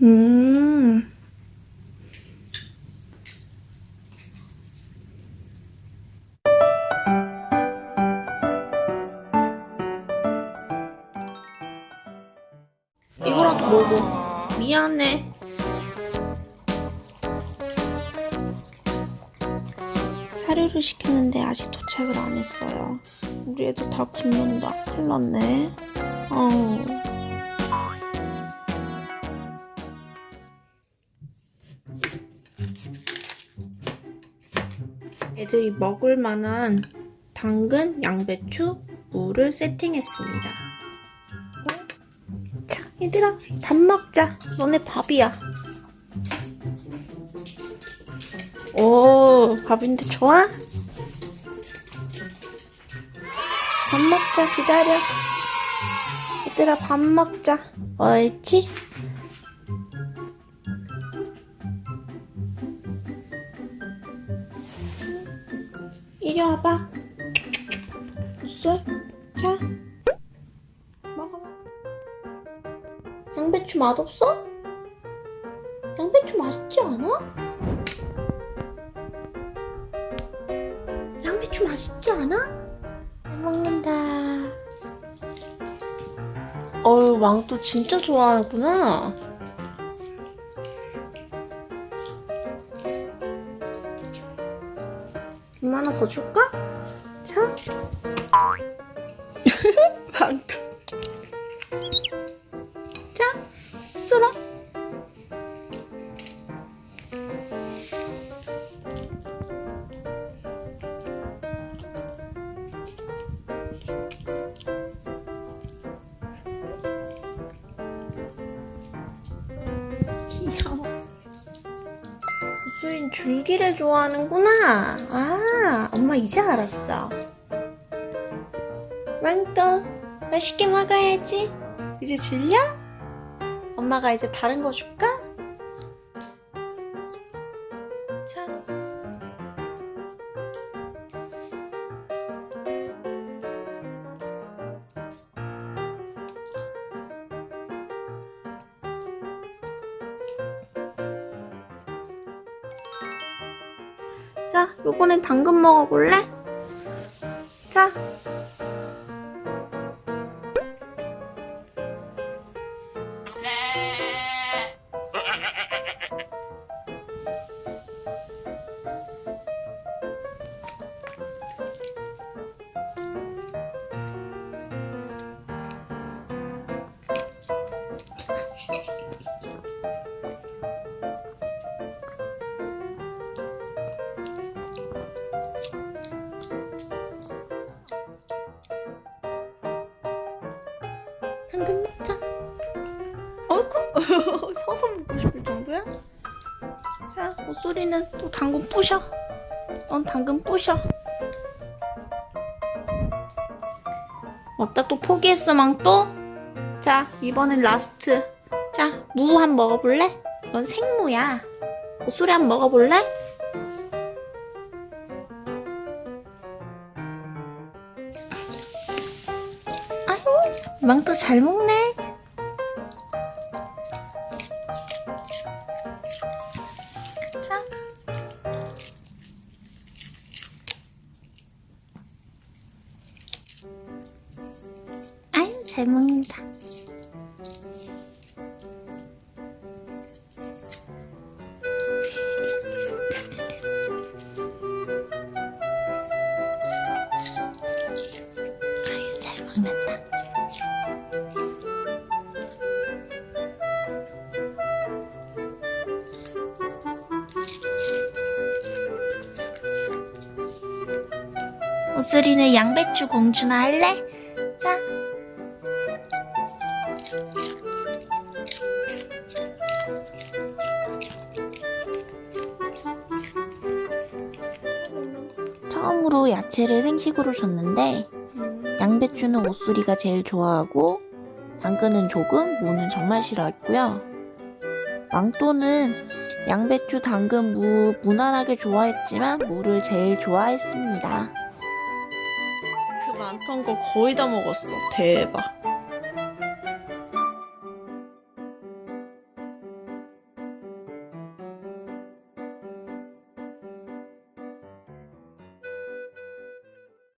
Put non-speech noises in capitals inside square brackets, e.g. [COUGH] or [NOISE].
음. 이거라도 먹어. 미안해. 사료를 시켰는데 아직 도착을 안 했어요. 우리 애들 다 굶는다. 큰일 났네. 어우. 애들이 먹을 만한 당근, 양배추, 무를 세팅했습니다. 자, 얘들아, 밥 먹자. 너네 밥이야. 오, 밥인데 좋아? 밥 먹자, 기다려. 얘들아, 밥 먹자. 옳지? 이리 와봐. 술? 자. 먹어. 양배추 맛없어? 양배추 맛있지 않아? 양배추 맛있지 않아? 잘 먹는다. 어유 왕또 진짜 좋아하는구나. 좀 하나 더 줄까? 자. [LAUGHS] 망토. 자, 쏘라. 귀여워. 수인 줄기를 좋아하는구나. 아, 엄마 이제 알았어. 망토, 맛있게 먹어야지. 이제 질려? 엄마가 이제 다른 거 줄까? 자, 요번엔 당근 먹어볼래? 자. 당근 먹자. 어이구, 서서 먹고 싶을 정도야? 자, 옷소리는 또 당근 부셔. 넌 당근 부셔. 먹다 또 포기했어, 망 또? 자, 이번엔 라스트. 자, 무 한 먹어볼래? 이건 생무야. 옷소리 한 먹어볼래? 망또 잘 먹네. 자. 아유, 잘 먹는다. 아유, 잘 먹는다. 오스리는 양배추 공주나 할래? 자. 처음으로 야채를 생식으로 줬는데 양배추는 오스리가 제일 좋아하고 당근은 조금, 무는 정말 싫어했고요. 왕또는 양배추, 당근, 무 무난하게 좋아했지만 무를 제일 좋아했습니다. 그 많던 거 거의 다 먹었어. 대박.